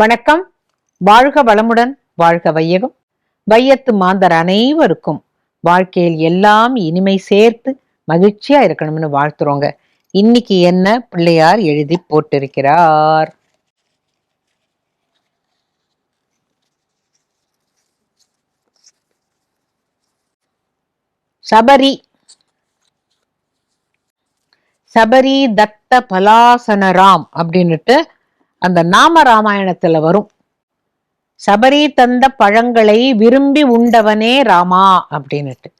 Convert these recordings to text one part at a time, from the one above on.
வணக்கம். வாழ்க வளமுடன் வாழ்க வையகம். வையத்து மாந்தர் அனைவருக்கும் வாழ்க்கையில் எல்லாம் இனிமை சேர்த்து மகிழ்ச்சியா இருக்கணும்னு வாழ்த்துறோங்க. இன்னைக்கு என்ன பிள்ளையார் எழுதி போட்டிருக்கிறார்? சபரி. சபரி தத்த பலாசனராம் அப்படின்னுட்டு அந்த நாம ராமாயணத்துல வரும். சபரி தந்த பழங்களை விரும்பி உண்டவனே ராமா அப்படின்னுட்டு.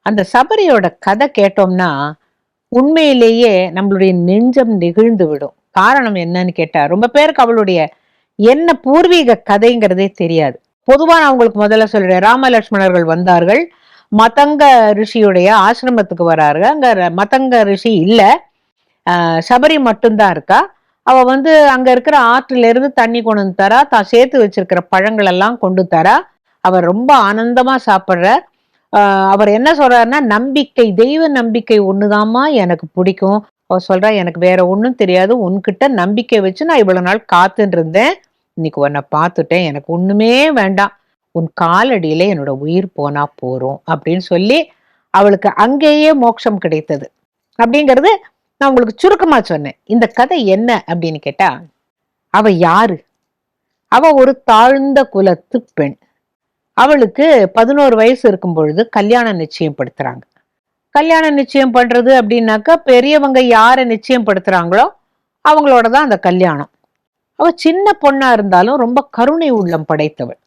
அந்த சபரியோட கதை கேட்டோம்னா உண்மையிலேயே நம்மளுடைய நெஞ்சம் நெகிழ்ந்து விடும். காரணம் என்னன்னு கேட்டா ரொம்ப பேருக்கு அவளுடைய என்ன பூர்வீக கதைங்கிறதே தெரியாது. பொதுவாக நான் முதல்ல சொல்றேன் ராமலட்சுமணர்கள் வந்தார்கள். மதங்க ரிஷியுடைய ஆசிரமத்துக்கு வராரு அங்க ர- மதங்க ரிஷி இல்ல. ஆஹ் சபரி மட்டும்தான் இருக்கா? அவ வந்து அங்க இருக்கிற ஆற்றுல இருந்து தண்ணி கொண்டு வந்து தரா தான் சேர்த்து வச்சிருக்கிற பழங்கள் எல்லாம் கொண்டு தரா. அவர் ரொம்ப ஆனந்தமா சாப்பிட்ற. அவர் என்ன சொல்றாருன்னா நம்பிக்கை தெய்வ நம்பிக்கை ஒண்ணுதாம்மா எனக்கு பிடிக்கும். அவர் சொல்றா எனக்கு வேற ஒன்றும் தெரியாது. உன்கிட்ட நம்பிக்கை வச்சு நான் இவ்வளவு நாள் காத்துட்டு இருந்தேன். இன்னைக்கு உன்னை பார்த்துட்டேன். எனக்கு ஒண்ணுமே வேண்டாம். உன் காலடியில என்னோட உயிர் போனா போறோம் அப்படின்னு சொல்லி அவளுக்கு அங்கேயே மோட்சம் கிடைத்தது. அப்படிங்கிறது நான் உங்களுக்கு சுருக்கமா சொன்னேன். இந்த கதை என்ன அப்படின்னு கேட்டா அவ யாரு? அவ ஒரு தாழ்ந்த குலத்து பெண். அவளுக்கு பதினோரு வயசு இருக்கும் பொழுது கல்யாணம் நிச்சயப்படுத்துறாங்க கல்யாணம் நிச்சயம் பண்றது அப்படின்னாக்கா பெரியவங்க யாரை நிச்சயம் படுத்துறாங்களோ அவங்களோட தான் அந்த கல்யாணம். அவ சின்ன பொண்ணா இருந்தாலும் ரொம்ப கருணை உள்ளம் படைத்தவள்.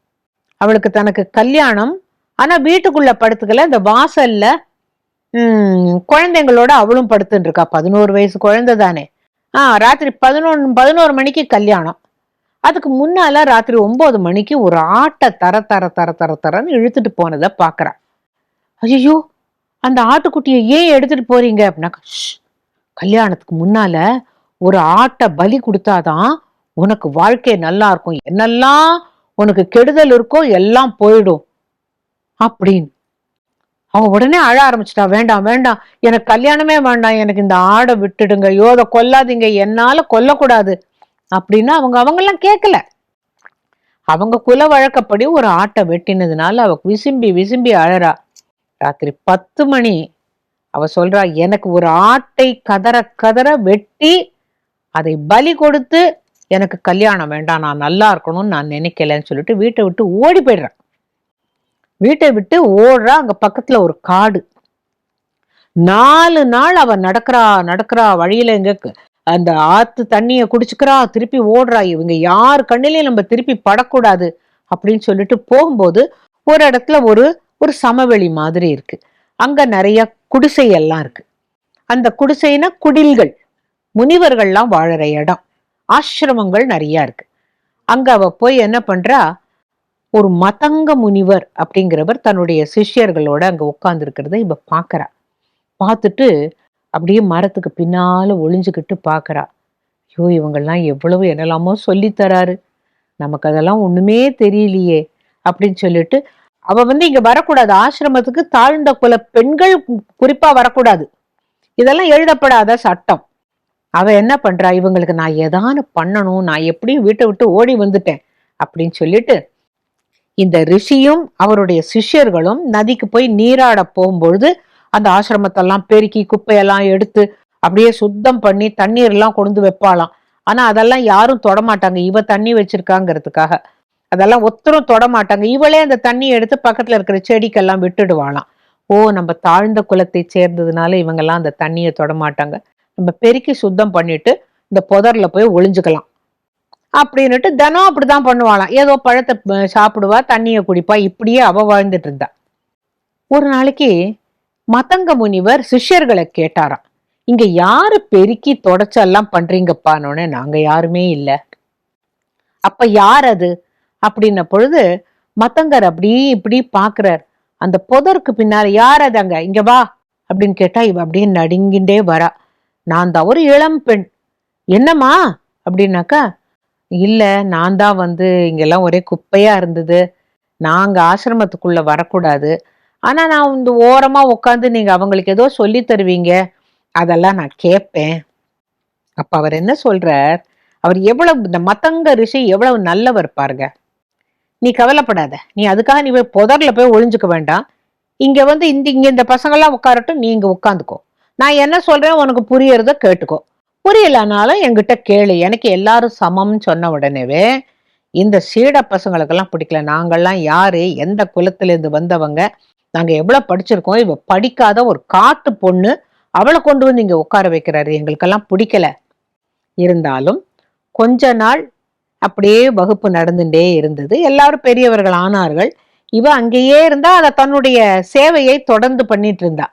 அவளுக்கு தனக்கு கல்யாணம் ஆனா வீட்டுக்குள்ள படுத்துக்கல இந்த வாசல்ல உம் குழந்தைங்களோட அவளும் படுத்துட்டு இருக்கா பதினோரு வயசு குழந்தை தானே. ஆஹ் ராத்திரி பதினொன்று பதினோரு மணிக்கு கல்யாணம். அதுக்கு முன்னால ராத்திரி ஒன்பது மணிக்கு ஒரு ஆட்டை தர தர தர தர தரன்னு இழுத்துட்டு போனதை பாக்குறா. ஐயோ அந்த ஆட்டுக்குட்டியை ஏன் எடுத்துட்டு போறீங்க அப்படின்னாக்கா கல்யாணத்துக்கு முன்னால ஒரு ஆட்டை பலி கொடுத்தாதான் உனக்கு வாழ்க்கை நல்லா இருக்கும். என்னெல்லாம் உனக்கு கெடுதல் இருக்கோ எல்லாம் போயிடும். அப்படின்னு. அவங்க உடனே அழ ஆரம்பிச்சிட்டா வேண்டாம் வேண்டாம் எனக்கு கல்யாணமே வேண்டாம் எனக்கு இந்த ஆடை விட்டுடுங்க யோத கொல்லாதீங்க என்னால கொல்லக்கூடாது அப்படின்னு அவங்க அவங்கெல்லாம் கேட்கல அவங்க குல வழக்கப்படி ஒரு ஆட்டை வெட்டினதுனால அவ விசும்பி விசும்பி அழறா. ராத்திரி பத்து மணி அவ சொல்றா எனக்கு ஒரு ஆட்டை கதற கதற வெட்டி அதை பலி கொடுத்து எனக்கு கல்யாணம் வேண்டாம் நான் நல்லா இருக்கணும்னு நான் நினைக்கலன்னு சொல்லிட்டு வீட்டை விட்டு ஓடி போயிடுறேன் வீட்டை விட்டு ஓடுறா அங்க பக்கத்துல ஒரு காடு. நாலு நாள் அவ நடக்கிறா நடக்கிறா வழியில எங்க அந்த ஆத்து தண்ணிய குடிச்சுக்கிறா திருப்பி ஓடுறா. இவங்க யார் கண்ணிலையும் நம்ம திருப்பி படக்கூடாது அப்படின்னு சொல்லிட்டு போகும்போது ஒரு இடத்துல ஒரு ஒரு சமவெளி மாதிரி இருக்கு. அங்க நிறைய குடிசை எல்லாம் இருக்கு. அந்த குடிசைனா குடில்கள் முனிவர்கள்லாம் வாழற இடம். ஆசிரமங்கள் நிறைய இருக்கு. அங்க அவ போய் என்ன பண்றா ஒரு மதங்க முனிவர் அப்படிங்கிறவர் தன்னுடைய சிஷ்யர்களோட அங்க உட்கார்ந்து இருக்கிறத இவ பாக்குறா. பார்த்துட்டு அப்படியே மரத்துக்கு பின்னால ஒளிஞ்சுக்கிட்டு பாக்குறா. ஐயோ இவங்கெல்லாம் எவ்வளவு என்னெல்லாமோ சொல்லித்தராரு நமக்கு அதெல்லாம் ஒண்ணுமே தெரியலையே அப்படின்னு சொல்லிட்டு அவ வந்து இங்க வரக்கூடாது. ஆசிரமத்துக்கு தாழ்ந்த குல பெண்கள் குறிப்பாக குறிப்பா வரக்கூடாது. இதெல்லாம் எழுதப்படாத சட்டம். அவ என்ன பண்றா? இவங்களுக்கு நான் எதானு பண்ணணும்? நான் எப்படியும் வீட்டை விட்டு ஓடி வந்துட்டேன் அப்படின்னு சொல்லிட்டு இந்த ரிஷியும் அவருடைய சிஷ்யர்களும் நதிக்கு போய் நீராட போகும்பொழுது அந்த ஆசிரமத்தெல்லாம் பெருக்கி குப்பையெல்லாம் எடுத்து அப்படியே சுத்தம் பண்ணி தண்ணீர் எல்லாம் கொண்டு வைப்பாளாம். ஆனா அதெல்லாம் யாரும் தொடமாட்டாங்க. இவ தண்ணி வச்சிருக்காங்கிறதுக்காக. அதெல்லாம் ஒத்தரும் தொடமாட்டாங்க. இவளே அந்த தண்ணியை எடுத்து பக்கத்துல இருக்கிற செடிக்கெல்லாம் விட்டுடுவாளாம். ஓ நம்ம தாழ்ந்த குலத்தை சேர்ந்ததுனால இவங்கெல்லாம் அந்த தண்ணியை தொடமாட்டாங்க. நம்ம பெருக்கி சுத்தம் பண்ணிட்டு இந்த புதர்ல போய் ஒளிஞ்சுக்கலாம். அப்படின்னுட்டு தினம் அப்படிதான் பண்ணுவாளாம். ஏதோ பழத்தை சாப்பிடுவா தண்ணியை குடிப்பா இப்படியே அவ வாழ்ந்துட்டு இருந்தா. ஒரு நாளைக்கு மதங்க முனிவர் சிஷ்யர்களை கேட்டாராம். இங்க யாரு பெருக்கி தொடச்செல்லாம் பண்றீங்கப்பானோன்னு நாங்க யாருமே இல்லை. அப்ப யார் அது அப்படின்ன பொழுது மத்தங்கர் அப்படி இப்படி பாக்குறார். அந்த புதருக்கு பின்னால் யார் அது அங்க? இங்க வா. அப்படின்னு கேட்டா இவ அப்படியே நடுங்கிண்டே வரா. நான் தான் ஒரு இளம் பெண். என்னம்மா? அப்படின்னாக்கா இல்லை நான் தான் வந்து இங்கெல்லாம் ஒரே குப்பையாக இருந்தது. நாங்கள் ஆசிரமத்துக்குள்ளே வரக்கூடாது. ஆனால் நான் இந்த ஓரமாக உட்காந்து நீங்கள் அவங்களுக்கு ஏதோ சொல்லி தருவீங்க. அதெல்லாம் நான் கேட்பேன் அப்போ அவர் என்ன சொல்கிறார் அவர் எவ்வளவு இந்த மத்தங்க ரிஷி எவ்வளவு நல்லவர் பாருங்க. நீ கவலைப்படாத. நீ அதுக்காக நீ போய் புதர்ல போய் ஒளிஞ்சுக்க வேண்டாம். இங்க வந்து இந்த இங்க இந்த பசங்கள்லாம் உட்காரட்டும் நீ இங்க உட்காந்துக்கோ. நான் என்ன சொல்றேன் உனக்கு புரியறத கேட்டுக்கோ. புரியலனாலும் என்கிட்ட கேளு. எனக்கு எல்லாரும் சமம்னு சொன்ன உடனேவே இந்த சீட பசங்களுக்கெல்லாம் பிடிக்கல. நாங்கெல்லாம் யாரு? எந்த குலத்துல இருந்து வந்தவங்க? நாங்க எவ்வளவு படிச்சிருக்கோம்? இவ படிக்காத ஒரு காட்டு பொண்ணு அவளை கொண்டு வந்து இங்க உட்கார வைக்கிறாரு. எங்களுக்கெல்லாம் பிடிக்கல. இருந்தாலும் கொஞ்ச நாள் அப்படியே வகுப்பு நடந்துட்டே இருந்தது. எல்லாரும் பெரியவர்கள் ஆனார்கள். இவ அங்கேயே இருந்தா அத தன்னுடைய சேவையை தொடர்ந்து பண்ணிட்டு இருந்தா.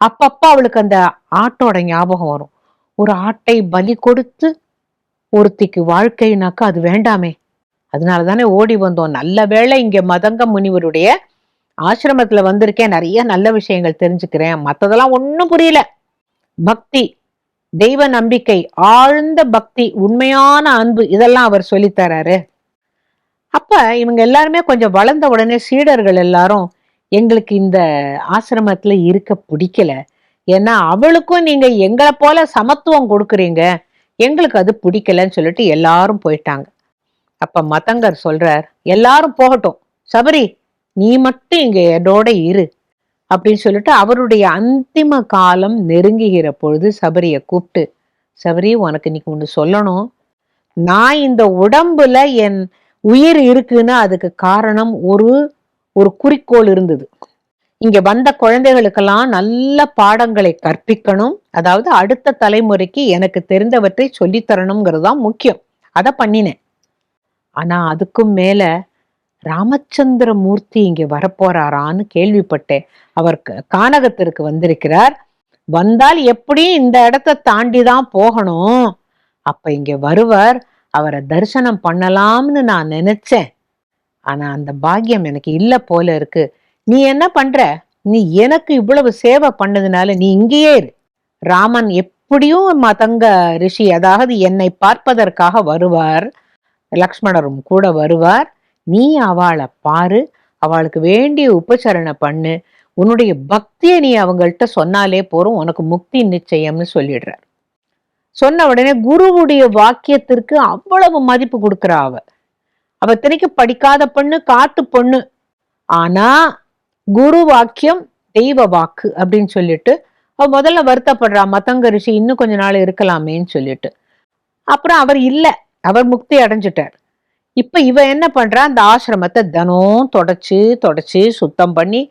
அப்பப்ப அவளுக்கு அந்த ஆட்டோட ஞாபகம் வரும். ஒரு ஆட்டை பலி கொடுத்து ஒருத்திக்கு வாழ்க்கைனாக்கா அது வேண்டாமே. அதனால தானே ஓடி வந்தோம். நல்ல வேளை இங்கே மதங்க முனிவருடைய ஆசிரமத்தில் வந்திருக்கேன். நிறைய நல்ல விஷயங்கள் தெரிஞ்சுக்கிறேன். மற்றதெல்லாம் ஒன்றும் புரியல. பக்தி தெய்வ நம்பிக்கை ஆழ்ந்த பக்தி உண்மையான அன்பு இதெல்லாம் அவர் சொல்லித் தராரு. அப்ப இவங்க எல்லாருமே கொஞ்சம் வளர்ந்த உடனே சீடர்கள் எல்லாரும் எங்களுக்கு இந்த ஆசிரமத்துல இருக்க பிடிக்கல. ஏன்னா அவளுக்கும் நீங்க எங்களை போல சமத்துவம் கொடுக்குறீங்க. எங்களுக்கு அது பிடிக்கலன்னு சொல்லிட்டு எல்லாரும் போயிட்டாங்க. அப்ப மதங்கர் சொல்றார் எல்லாரும் போகட்டும். சபரி நீ மட்டும் இங்க என்னோட இரு. அப்படின்னு சொல்லிட்டு அவருடைய அந்திம காலம் நெருங்குகிற பொழுது சபரிய கூப்பிட்டு சபரி உனக்கு இன்னைக்கு ஒன்று சொல்லணும். நான் இந்த உடம்புல என் உயிர் இருக்குன்னா அதுக்கு காரணம் ஒரு ஒரு குறிக்கோள் இருந்தது. இங்க வந்த குழந்தைகளுக்கெல்லாம் நல்ல பாடங்களை கற்பிக்கணும். அதாவது அடுத்த தலைமுறைக்கு எனக்கு தெரிந்தவற்றை சொல்லித்தரணுங்கிறது தான் முக்கியம். அதை பண்ணினேன். ஆனா அதுக்கும் மேல ராமச்சந்திர மூர்த்தி இங்க வரப்போறாரான்னு கேள்விப்பட்டேன். அவர் க- கானகத்திற்கு வந்திருக்கிறார். வந்தால் எப்படியும் இந்த இடத்தை தாண்டி தான் போகணும். அப்ப இங்க வருவர் அவரை தரிசனம் பண்ணலாம்னு நான் நினைச்சேன். ஆனா அந்த பாக்கியம் எனக்கு இல்ல போல இருக்கு. நீ என்ன பண்ற? நீ எனக்கு இவ்வளவு சேவை பண்ணதுனால நீ இங்கேயே இரு. ராமன் எப்படியும் தங்க ரிஷி அதாவது என்னை பார்ப்பதற்காக வருவார். லக்ஷ்மணரும் கூட வருவார். நீ அவளை பாரு அவளுக்கு வேண்டிய உபசரணை பண்ணு. உன்னுடைய பக்தியை நீ அவங்கள்ட்ட சொன்னாலே போறோம் உனக்கு முக்தி நிச்சயம்னு சொல்லிடுறார். சொன்ன உடனே குருவுடைய வாக்கியத்திற்கு அவ்வளவு மதிப்பு கொடுக்குறா அவ. அவ தினைக்கு படிக்காத பொண்ணு காட்டு பொண்ணு. ஆனா குரு வாக்கியம் தெய்வ வாக்கு அப்படின்னு சொல்லிட்டு அவ முதல்ல வருத்தப்படுறா மத்தங்க ரிஷி இன்னும் கொஞ்ச நாள் இருக்கலாமேன்னு சொல்லிட்டு. அப்புறம் அவர் இல்லை அவர் முக்தி அடைஞ்சிட்டார். இப்ப இவ என்ன பண்றா அந்த ஆசிரமத்தை தினம் தொடச்சு தொடச்சு சுத்தம் பண்ணி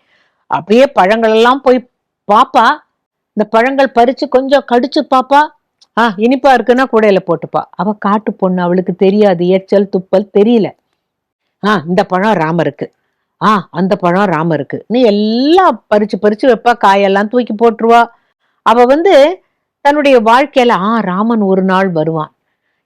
அப்படியே பழங்கள் எல்லாம் போய் பாப்பா. இந்த பழங்கள் பறிச்சு கொஞ்சம் கடிச்சு பாப்பா. ஆ இனிப்பா இருக்குன்னா கூடையில போட்டுப்பா. அவ காட்டு பொண்ணு அவளுக்கு தெரியாது எச்சல் துப்பல் தெரியல. ஆ இந்த பழம் ராமருக்கு. ஆ அந்த பழம் ராமருக்கு நீ எல்லாம் பறிச்சு பறிச்சு வைப்பா காயெல்லாம் தூக்கி போட்டுருவா. அவ வந்து தன்னுடைய வாழ்க்கையில ஆ ராமன் ஒரு நாள் வருவான்.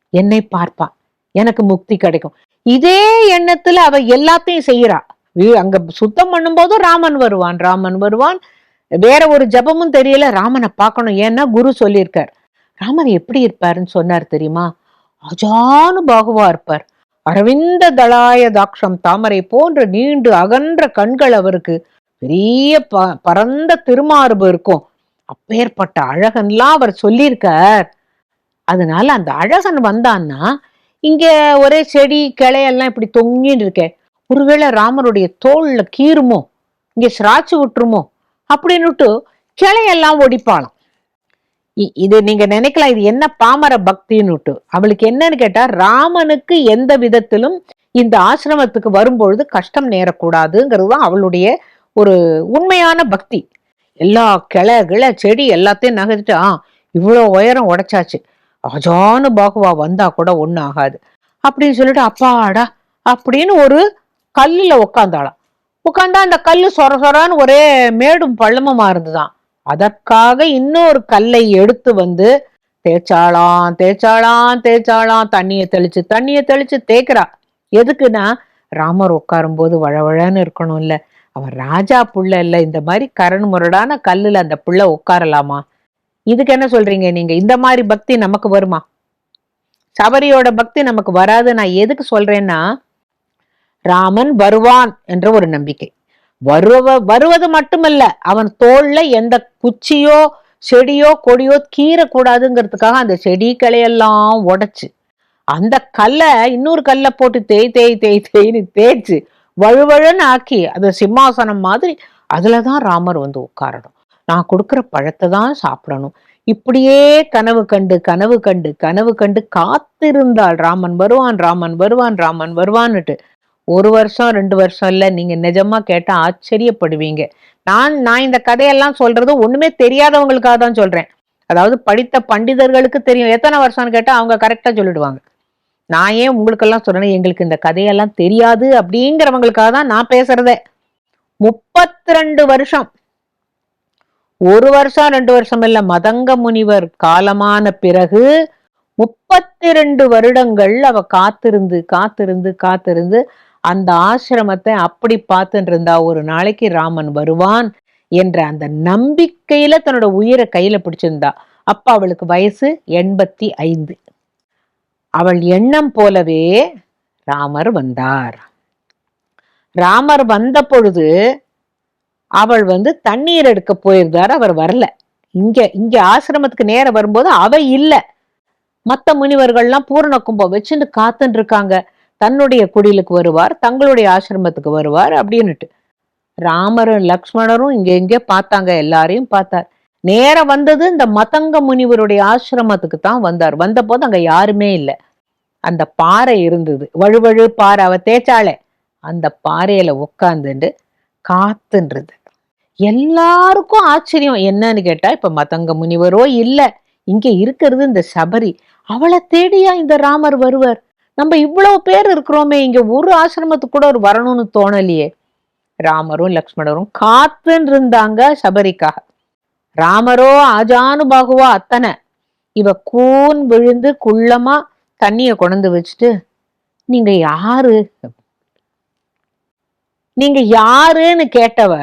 என்னை பார்ப்பான் எனக்கு முக்தி கிடைக்கும். இதே எண்ணத்துல அவ எல்லாத்தையும் செய்யறா. வீ- அங்க சுத்தம் பண்ணும்போதும் ராமன் வருவான். ராமன் வருவான். வேற ஒரு ஜபமும் தெரியல. ராமனை பார்க்கணும். ஏன்னா குரு சொல்லியிருக்கார். ராமன் எப்படி இருப்பாருன்னு சொன்னார் தெரியுமா? அஜானு பாகுவா இருப்பார். அரவிந்த தளாய தாக்ஷம் தாமரை போன்ற நீண்டு அகன்ற கண்கள் அவருக்கு பெரிய ப பரந்த திருமார்பு இருக்கும். அப்பேற்பட்ட அழகன்லாம் அவர் சொல்லியிருக்கார். அதனால அந்த அழகன் வந்தான்னா இங்க ஒரே செடி கிளையெல்லாம் இப்படி தொங்கின்னு இருக்கே. ஒருவேளை ராமருடைய தோல்ல கீறுமோ இங்க சிராச்சு விட்டுருமோ அப்படின்னுட்டு கிளையெல்லாம் ஒடிப்பாளாம். இது நீங்க நினைக்கலாம் இது என்ன பாமர பக்தின்னுட்டு. அவளுக்கு என்னன்னு கேட்டா ராமனுக்கு எந்த விதத்திலும் இந்த ஆசிரமத்துக்கு வரும்பொழுது கஷ்டம் நேரக்கூடாதுங்கிறது தான் அவளுடைய ஒரு உண்மையான பக்தி. எல்லா கிளை கிளை செடி எல்லாத்தையும் நகர்த்துட்டு ஆ இவ்வளோ உயரம் உடைச்சாச்சு. அஜானு பாகுவா வந்தா கூட ஒன்றும் ஆகாது. அப்படின்னு சொல்லிட்டு அப்பாடா அப்படின்னு ஒரு கல்லில் உக்காந்தாளாம். உட்காந்தா அந்த கல் சொர சொரான்னு ஒரே மேடும் பள்ளமுமா இருந்துதான். அதற்காக இன்னொரு கல்லை எடுத்து வந்து தேய்ச்சாளாம் தேய்ச்சாளாம் தேய்ச்சாளாம். தண்ணியை தெளிச்சு தண்ணியை தெளிச்சு தேய்க்கிறா எதுக்குன்னா ராமர் உட்காரும்போது வழவழன்னு இருக்கணும் இல்ல அவன் ராஜா புள்ள இல்ல இந்த மாதிரி கரண் முரடான கல்லுல அந்த புள்ள உட்காரலாமா? இதுக்கு என்ன சொல்றீங்க நீங்க? இந்த மாதிரி பக்தி நமக்கு வருமா? சபரியோட பக்தி நமக்கு வராது நான் எதுக்கு சொல்றேன்னா ராமன் வருவான் என்ற ஒரு நம்பிக்கை. வருவ வருவது மட்டுமல்ல அவன் தோல்ல எந்த குச்சியோ செடியோ கொடியோ கீறக்கூடாதுங்கிறதுக்காக அந்த செடி கிளையெல்லாம் உடைச்சு அந்த கல்லை இன்னொரு கல்லை போட்டு தேய் தேய் தேய் தேய்னு தேய்ச்சு வழுவழுன்னு ஆக்கி அது சிம்மாசனம் மாதிரி அதுலதான் ராமர் வந்து உட்காரணும். நான் கொடுக்குற பழத்தை தான் சாப்பிடணும். இப்படியே கனவு கண்டு கனவு கண்டு கனவு கண்டு காத்திருந்தாள் ராமன் வருவான் ராமன் வருவான் ராமன் வருவான்னுட்டு ஒரு வருஷம் ரெண்டு வருஷம் இல்ல நீங்க நிஜமா கேட்டா ஆச்சரியப்படுவீங்க. நான் நான் இந்த கதையெல்லாம் சொல்கிறது ஒண்ணுமே தெரியாதவங்களுக்காக தான் சொல்றேன். அதாவது படித்த பண்டிதர்களுக்கு தெரியும். எத்தனை வருஷம்னு கேட்டா அவங்க கரெக்டா சொல்லிடுவாங்க. நான் ஏன் உங்களுக்கெல்லாம் சொல்கிறேன் எங்களுக்கு இந்த கதையெல்லாம் தெரியாது அப்படிங்கிறவங்களுக்காக தான் நான் பேசுறதே. முப்பத்தி ரெண்டு வருஷம். ஒரு வருஷம் ரெண்டு வருஷம் இல்ல மதங்க முனிவர் காலமான பிறகு முப்பத்தி ரெண்டு வருடங்கள் அவ காத்திருந்து காத்திருந்து காத்திருந்து அந்த ஆசிரமத்தை அப்படி பார்த்துட்டு இருந்தா ஒரு நாளைக்கு ராமன் வருவான் என்ற அந்த நம்பிக்கையில தன்னோட உயிரை கையில பிடிச்சிருந்தா. அப்ப அவளுக்கு வயசு எண்பத்தி ஐந்து. அவள் எண்ணம் போலவே ராமர் வந்தார். ராமர் வந்த பொழுது அவள் வந்து தண்ணீர் எடுக்க போயிருந்தார் அவர் வரல. இங்க இங்க ஆசிரமத்துக்கு நேரம் வரும்போது அவ இல்ல. மத்த முனிவர்கள்லாம் பூரண கும்பம் வச்சுட்டு காத்துட்டு இருக்காங்க தன்னுடைய குடிலுக்கு வருவார் தங்களுடைய ஆசிரமத்துக்கு வருவார் அப்படின்னுட்டு. ராமரும் லக்ஷ்மணரும் இங்க எங்கே பார்த்தாங்க எல்லாரையும் பார்த்தார். நேரம் வந்தது இந்த மதங்க முனிவருடைய ஆசிரமத்துக்கு தான் வந்தார். வந்தபோது அங்க யாருமே இல்லை. அந்த பாறை இருந்தது. வழுவழு பாறை அவ தேய்ச்சாளே. அந்த பாறையில உட்காந்துண்டு காத்துன்றது. எல்லாருக்கும் ஆச்சரியம். என்னன்னு கேட்டா இப்ப மதங்க முனிவரோ இல்ல. இங்க இருக்கிறது இந்த சபரி. அவளை தேடியா இந்த ராமர் வருவர்? நம்ம இவ்வளவு பேர் இருக்கிறோமே இங்க ஒரு ஆசிரமத்துக்கு கூட ஒரு வரணும்னு தோணலையே. ராமரும் லக்ஷ்மணரும் காத்துன்னு இருந்தாங்க சபரிக்காக. ராமரோ ஆஜானு பாகுவா அத்தனை. இவ கூன் விழுந்து குள்ளமா தண்ணிய கொண்டு வச்சுட்டு நீங்க யாரு? நீங்க யாருன்னு கேட்டவ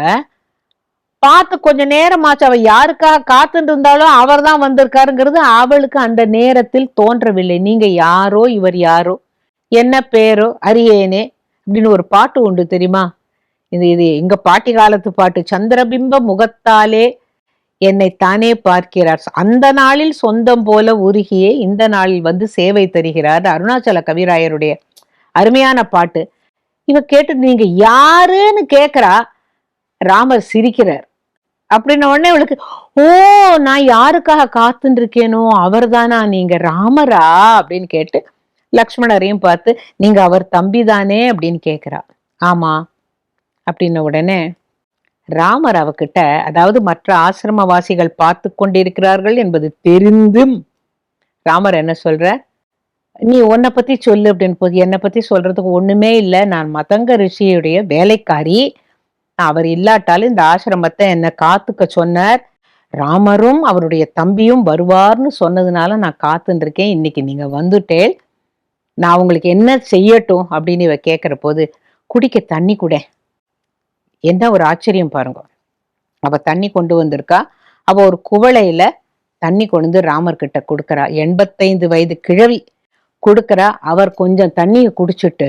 பார்த்து கொஞ்ச நேரமாச்சு அவ யாருக்காக காத்துட்டு இருந்தாலும் அவர் தான் வந்திருக்காருங்கிறது அவளுக்கு அந்த நேரத்தில் தோன்றவில்லை. நீங்க யாரோ இவர் யாரோ என்ன பேரோ அரியேனே அப்படின்னு ஒரு பாட்டு உண்டு தெரியுமா? இது இது எங்க பாட்டி காலத்து பாட்டு. சந்திரபிம்ப முகத்தாலே என்னை தானே பார்க்கிறார். அந்த நாளில் சொந்தம் போல உருகியே இந்த நாளில் வந்து சேவை தருகிறார். அருணாச்சல கவிராயருடைய அருமையான பாட்டு. இவ கேட்டு நீங்க யாருன்னு கேக்குறா ராமர் சிரிக்கிறார். அப்படின்ன உடனே இவளுக்கு ஓ நான் யாருக்காக காத்துட்டு இருக்கேனோ அவர்தானா நீங்க ராமரா? அப்படின்னு கேட்டு லக்ஷ்மணரையும் பார்த்து நீங்க அவர் தம்பி தானே அப்படின்னு கேட்கிறா ஆமா. அப்படின்ன உடனே ராமர் அவகிட்ட அதாவது மற்ற ஆசிரமவாசிகள் பார்த்து கொண்டிருக்கிறார்கள் என்பது தெரிந்தும் ராமர் என்ன சொல்ற நீ உன்னை பத்தி சொல்லு அப்படின்னு போது என்னை பத்தி சொல்றதுக்கு ஒண்ணுமே இல்லை. நான் மதங்க ரிஷியுடைய வேலைக்காரி. அவர் இல்லாட்டாலும் இந்த ஆசிரமத்தை என்ன காத்துக்க சொன்னார். ராமரும் அவருடைய தம்பியும் வருவார்னு சொன்னதுனால நான் காத்துன்னு இருக்கேன் இன்னைக்கு நீங்க வந்துட்டேன் நான் உங்களுக்கு என்ன செய்யட்டும் அப்படின்னு இவ கேட்குற போது குடிக்க தண்ணி கூட. என்ன ஒரு ஆச்சரியம் பாருங்க. அவ தண்ணி கொண்டு வந்திருக்கா. அவ ஒரு குவளையில தண்ணி கொண்டு வந்து ராமர் கிட்ட கொடுக்கறா. எண்பத்தைந்து வயது கிழவி கொடுக்கறா. அவர் கொஞ்சம் தண்ணியை குடிச்சிட்டு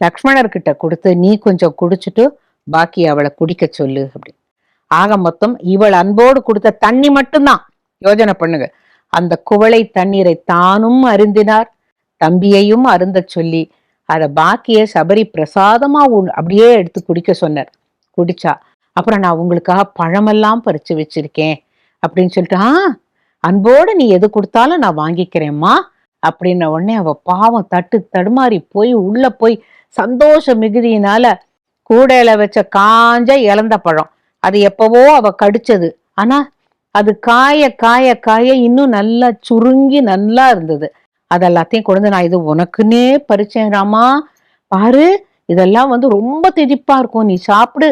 லக்ஷ்மணர் கிட்ட கொடுத்து நீ கொஞ்சம் குடிச்சிட்டு பாக்கி அவளை குடிக்க சொல்லு அப்படி. ஆக மொத்தம் இவள் அன்போடு கொடுத்த தண்ணி மட்டும்தான். யோஜனை பண்ணுங்க. அந்த குவளை தண்ணீரை தானும் அருந்தினார். தம்பியையும் அருந்த சொல்லி அதை பாக்கிய சபரி பிரசாதமா அப்படியே எடுத்து குடிக்க சொன்னார். குடிச்சா அப்புறம் நான் உங்களுக்காக பழமெல்லாம் பறிச்சு வச்சிருக்கேன் அப்படின்னு சொல்லிட்டு ஆ அன்போடு நீ எது கொடுத்தாலும் நான் வாங்கிக்கிறேம்மா. அப்படின்ன உடனே அவ பாவம் தட்டு தடுமாறி போய் உள்ள போய் சந்தோஷ மிகுதியினால கூடையில வச்ச காஞ்ச இழந்த பழம். அது எப்பவோ அவ கடிச்சது. ஆனா அது காய காய காய இன்னும் நல்லா சுருங்கி நல்லா இருந்தது. அதெல்லாத்தையும் கொண்டு வந்து நான் இது உனக்குன்னே பறிச்சேன் ராமா. பாரு இதெல்லாம் வந்து ரொம்ப திதிப்பா இருக்கும். நீ சாப்பிடு.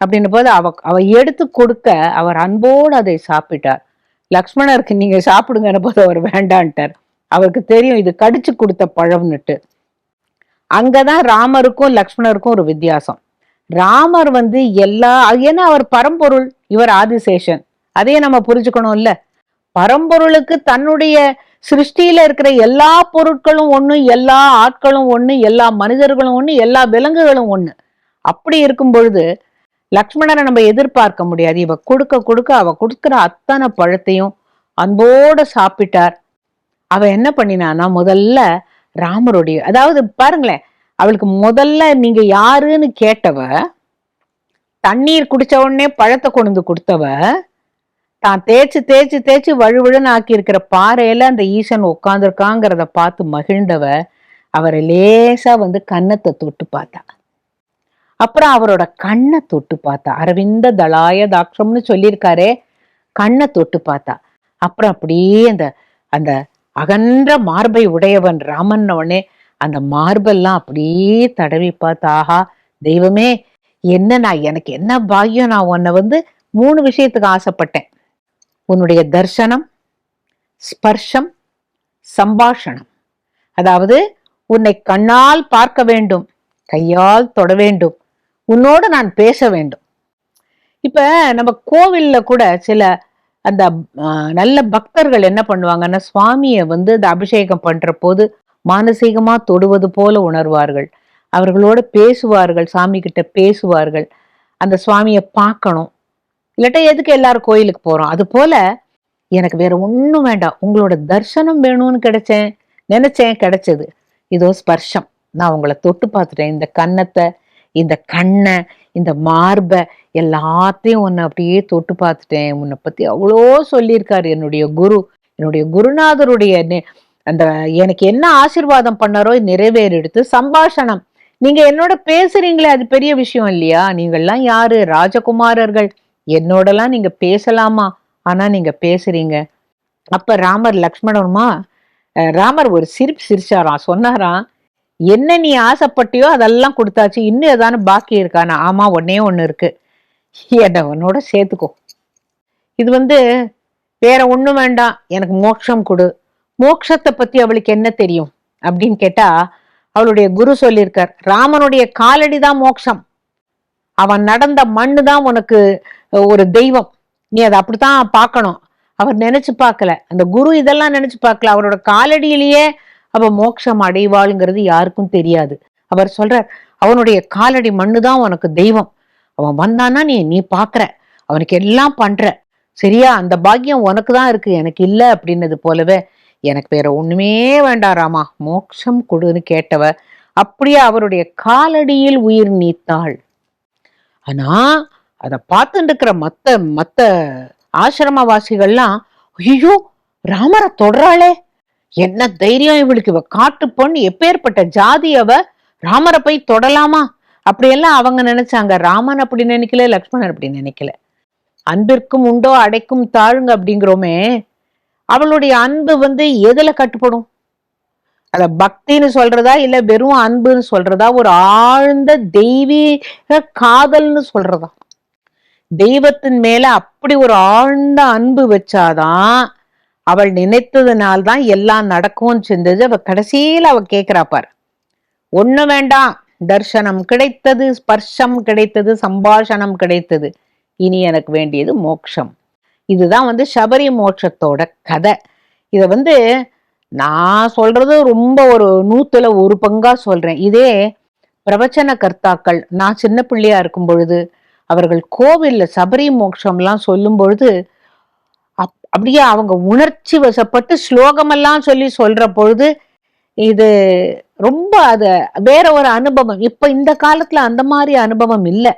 அப்படின்ன போது அவ அவ எடுத்து கொடுக்க அவர் அன்போடு அதை சாப்பிட்டார். லக்ஷ்மணருக்கு நீங்க சாப்பிடுங்கன்னு போது அவர் வேண்டான்ட்டார். அவருக்கு தெரியும் இது கடிச்சு கொடுத்த பழம்னுட்டு. அங்கதான் ராமருக்கும் லக்ஷ்மணருக்கும் ஒரு வித்தியாசம். ராமர் வந்து எல்லா ஏன்னா அவர் பரம்பொருள் இவர் ஆதிசேஷன். அதையே நம்ம புரிஞ்சுக்கணும் இல்ல பரம்பொருளுக்கு தன்னுடைய சிருஷ்டியில இருக்கிற எல்லா பொருட்களும் ஒண்ணு எல்லா ஆட்களும் ஒண்ணு எல்லா மனிதர்களும் ஒண்ணு எல்லா விலங்குகளும் ஒண்ணு. அப்படி இருக்கும் பொழுது லக்ஷ்மணரை நம்ம எதிர்பார்க்க முடியாது. இவ கொடுக்க கொடுக்க அவ கொடுக்குற அத்தனை பழத்தையும் அன்போட சாப்பிட்டார். அவ என்ன பண்ணினானா முதல்ல ராமருடைய அதாவது பாருங்களேன் அவளுக்கு முதல்ல நீங்க யாருன்னு கேட்டவ தண்ணீர் குடிச்ச உடனே பழத்தை கொண்டு வந்து கொடுத்தவ தான் தேய்ச்சு தேய்ச்சு தேய்ச்சு வழுவழுன்னு ஆக்கி இருக்கிற பாறையில அந்த ஈசன் உட்காந்துருக்காங்கிறத பார்த்து மகிழ்ந்தவ அவரை லேசா வந்து கன்னத்தை தொட்டு பார்த்தா. அப்புறம் அவரோட கண்ணை தொட்டு பார்த்தா. அரவிந்த தலாய தாட்சம்னு சொல்லியிருக்காரே கண்ணை தொட்டு பார்த்தா. அப்புறம் அப்படியே அந்த அந்த அகன்ற மார்பை உடையவன் ராமன் உடனே அந்த மார்பெல்லாம் அப்படியே தடவி பார்த்தா ஆஹா தெய்வமே என்ன நான் எனக்கு என்ன பாக்கியம்? நான் உன்னை வந்து மூணு விஷயத்துக்கு ஆசைப்பட்டேன். உன்னுடைய தர்சனம் ஸ்பர்ஷம் சம்பாஷணம். அதாவது உன்னை கண்ணால் பார்க்க வேண்டும் கையால் தொட வேண்டும் உன்னோடு நான் பேச வேண்டும். இப்ப நம்ம கோவில்ல கூட சில அந்த நல்ல பக்தர்கள் என்ன பண்ணுவாங்கன்னா சுவாமியை வந்து இந்த அபிஷேகம் பண்ற போது மானசீகமா தொடுவது போல உணர்வார்கள். அவர்களோட பேசுவார்கள் சாமி கிட்ட பேசுவார்கள். அந்த சுவாமியை பார்க்கணும். இல்லாட்டா எதுக்கு எல்லாரும் கோயிலுக்கு போறோம்? அது போல எனக்கு வேற ஒண்ணும் வேண்டாம். உங்களோட தர்சனம் வேணும்னு கிடைச்சேன் நினைச்சேன் கிடைச்சது. இதோ ஸ்பர்ஷம். நான் உங்களை தொட்டு பார்த்துட்டேன். இந்த கன்னத்தை இந்த கண்ணை இந்த மார்பை எல்லாத்தையும் உன்னை அப்படியே தொட்டு பார்த்துட்டேன். உன்னை பத்தி அவ்வளோ சொல்லியிருக்காரு என்னுடைய குரு. என்னுடைய குருநாதருடைய அந்த எனக்கு என்ன ஆசிர்வாதம் பண்ணாரோ நிறைவேறெடுத்து சம்பாஷணம். நீங்க என்னோட பேசுறீங்களே அது பெரிய விஷயம் இல்லையா? நீங்கள்லாம் யாரு? ராஜகுமாரர்கள். என்னோடலாம் நீங்க பேசலாமா? ஆனா நீங்க பேசுறீங்க. அப்ப ராமர் லக்ஷ்மணனுமா ராமர் ஒரு சிரிப்பு சிரிச்சாராம். சொன்னாராம் என்ன நீ ஆசைப்பட்டியோ அதெல்லாம் கொடுத்தாச்சு. இன்னும் ஏதானு பாக்கி இருக்கானா ஆமா ஒன்னே ஒண்ணு இருக்கு. என்ன உன்னோட சேர்த்துக்கோ. இது வந்து வேற ஒண்ணும் வேண்டாம். எனக்கு மோட்சம் கொடு. மோக்ஷத்தை பத்தி அவளுக்கு என்ன தெரியும்? அப்படின்னு கேட்டா அவளுடைய குரு சொல்லியிருக்கார் ராமனுடைய காலடி தான் மோட்சம் அவன் நடந்த மண்ணு தான் உனக்கு ஒரு தெய்வம். நீ அதை அப்படித்தான் பார்க்கணும். அவர் நினைச்சு பார்க்கல. அந்த குரு இதெல்லாம் நினைச்சு பார்க்கல. அவரோட காலடியிலேயே அவ மோட்சம் அடைவாளுங்கிறது யாருக்கும் தெரியாது. அவர் சொல்றார் அவனுடைய காலடி மண்ணு தான் உனக்கு தெய்வம். அவன் வந்தானா நீ நீ பாக்குற அவனுக்கு எல்லாம் பண்ற. சரியா? அந்த பாக்கியம் உனக்கு தான் இருக்கு. எனக்கு இல்லை அப்படின்னது போலவே எனக்கு வேற ஒண்ணுமே வேண்டாம் ராமா. மோட்சம் கொடுன்னு கேட்டவ அப்படியே அவருடைய காலடியில் உயிர் நீத்தாள். ஆனா அதை பார்த்துட்டு இருக்கிற மத்த மத்த ஆசிரமவாசிகள்லாம் ஐயோ ராமரை தொடராளே என்ன தைரியம் இவளுக்கு? இவ காட்டு பொண்ணு எப்பேற்பட்ட ஜாதி அவ? ராமரை போய் தொடலாமா? அப்படியெல்லாம் அவங்க நினைச்சாங்க. ராமன் அப்படி நினைக்கல லக்ஷ்மணன் அப்படி நினைக்கல. அன்பிற்கும் உண்டோ அடைக்கும் தாழுங்க அப்படிங்கிறோமே. அவளுடைய அன்பு வந்து எதுல கட்டுப்படும்? அத பக்தின்னு சொல்றதா இல்ல வெறும் அன்புன்னு சொல்றதா? ஒரு ஆழ்ந்த தெய்வீக காதல்னு சொல்றதா? தெய்வத்தின் மேல அப்படி ஒரு ஆழ்ந்த அன்பு வச்சாதான் அவள் நினைத்ததுனால்தான் எல்லாம் நடக்கும்னு செஞ்சது அவ கடைசியில அவ கேக்குறா பார். ஒண்ணு வேண்டாம். தர்சனம் கிடைத்தது ஸ்பர்ஷம் கிடைத்தது சம்பாஷணம் கிடைத்தது. இனி எனக்கு வேண்டியது மோட்சம் இதுதான் வந்து சபரி மோட்சத்தோட கதை. இதை வந்து நான் சொல்றது ரொம்ப ஒரு நூத்துல ஒரு பங்கா சொல்றேன். இதே பிரவச்சன கர்த்தாக்கள் நான் சின்ன பிள்ளையா இருக்கும் பொழுது அவர்கள் கோவில்ல சபரி மோட்சம்லாம் சொல்லும் பொழுது அப் அப்படியே அவங்க உணர்ச்சி வசப்பட்டு ஸ்லோகமெல்லாம் சொல்லி சொல்ற பொழுது இது ரொம்ப அது வேற ஒரு அனுபவம். இப்ப இந்த காலத்துல அந்த மாதிரி அனுபவம் இல்லை.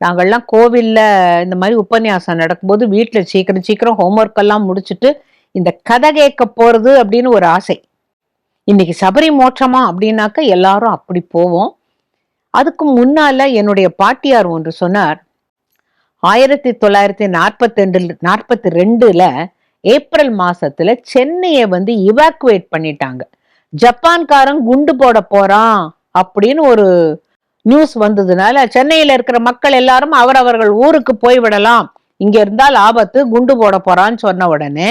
நாங்கள்லாம் கோவில்ல இந்த மாதிரி உபன்யாசம் நடக்கும்போது வீட்டில் சீக்கிரம் சீக்கிரம் ஹோம்ஒர்க் எல்லாம் முடிச்சுட்டு இந்த கதை கேட்க போகிறது அப்படின்னு ஒரு ஆசை. இன்னைக்கு சபரி மோட்சமா அப்படின்னாக்க எல்லாரும் அப்படி போவோம். அதுக்கு முன்னால என்னுடைய பாட்டியார் ஒன்று சொன்னார். ஆயிரத்தி தொள்ளாயிரத்தி நாற்பத்தி ரெண்டு நாற்பத்தி ரெண்டுல ஏப்ரல் மாசத்துல சென்னையை வந்து இவாக்குவேட் பண்ணிட்டாங்க. ஜப்பான்காரன் குண்டு போட போறான் அப்படின்னு ஒரு நியூஸ் வந்ததுனால சென்னையில் இருக்கிற மக்கள் எல்லாரும் அவரவர்கள் ஊருக்கு போய்விடலாம். இங்க இருந்தால் ஆபத்து குண்டு போட போறான்னு சொன்ன உடனே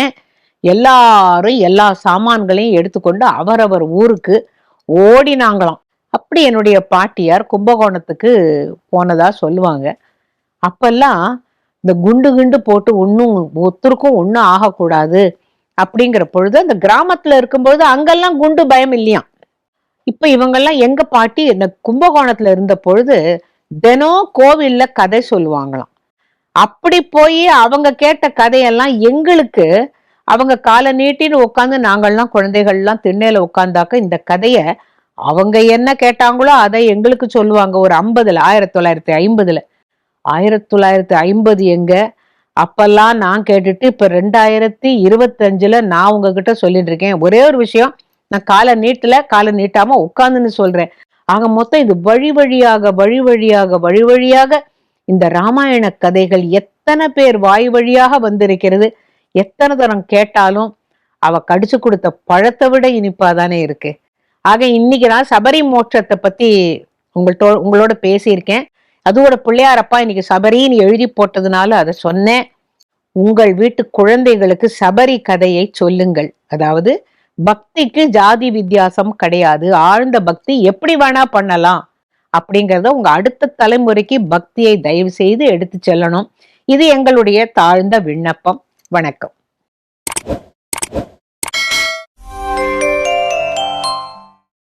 எல்லாரும் எல்லா சாமான்களையும் எடுத்துக்கொண்டு அவரவர் ஊருக்கு ஓடினாங்களாம். அப்படி என்னுடைய பாட்டியார் கும்பகோணத்துக்கு போனதா சொல்லுவாங்க. அப்பெல்லாம் இந்த குண்டு குண்டு போட்டு ஒன்றும் ஒருத்தருக்கும் ஒன்றும் ஆகக்கூடாது அப்படிங்கிற பொழுது அந்த கிராமத்தில் இருக்கும்பொழுது அங்கெல்லாம் குண்டு பயம் இல்லையாம். இப்ப இவங்கெல்லாம் எங்க பாட்டி இந்த கும்பகோணத்துல இருந்த பொழுது தினம் கோவில்ல கதை சொல்லுவாங்களாம். அப்படி போய் அவங்க கேட்ட கதையெல்லாம் எங்களுக்கு அவங்க காலை நீட்டின்னு உட்காந்து நாங்கள்லாம் குழந்தைகள்லாம் திண்ணையில உட்காந்தாக்க இந்த கதைய அவங்க என்ன கேட்டாங்களோ அதை எங்களுக்கு சொல்லுவாங்க. ஒரு ஐம்பதுல ஆயிரத்தி தொள்ளாயிரத்தி ஐம்பதுல. ஆயிரத்தி தொள்ளாயிரத்தி ஐம்பது எங்க? அப்பெல்லாம் நான் கேட்டுட்டு இப்ப ரெண்டாயிரத்தி இருபத்தஞ்சுல நான் உங்ககிட்ட சொல்லிட்டு இருக்கேன். ஒரே ஒரு விஷயம் நான் காலை நீட்டல காலை நீட்டாம உட்காந்துன்னு சொல்றேன். ஆக மொத்தம் இது வழி வழியாக வழி வழியாக வழி வழியாக இந்த ராமாயண கதைகள் எத்தனை பேர் வாய் வழியாக வந்திருக்கிறது எத்தனை தரம் கேட்டாலும் அவ கடிச்சு கொடுத்த பழத்தை விட இனிப்பா தானே இருக்கு. ஆக இன்னைக்கு நான் சபரி மோட்சத்தை பத்தி உங்கள்ட்ட உங்களோட பேசியிருக்கேன். அதோட பிள்ளையாரப்பா இன்னைக்கு சபரின்னு எழுதி போட்டதுனால அதை சொன்னேன். உங்கள் வீட்டு குழந்தைகளுக்கு சபரி கதையை சொல்லுங்கள். அதாவது பக்திக்கு ஜாதி வித்தியாசம் கிடையாது. ஆழ்ந்த பக்தி எப்படி வேணா பண்ணலாம் அப்படிங்கிறத உங்க அடுத்த தலைமுறைக்கு பக்தியை தயவு செய்து எடுத்து செல்லணும். இது எங்களுடைய தாழ்ந்த விண்ணப்பம். வணக்கம்.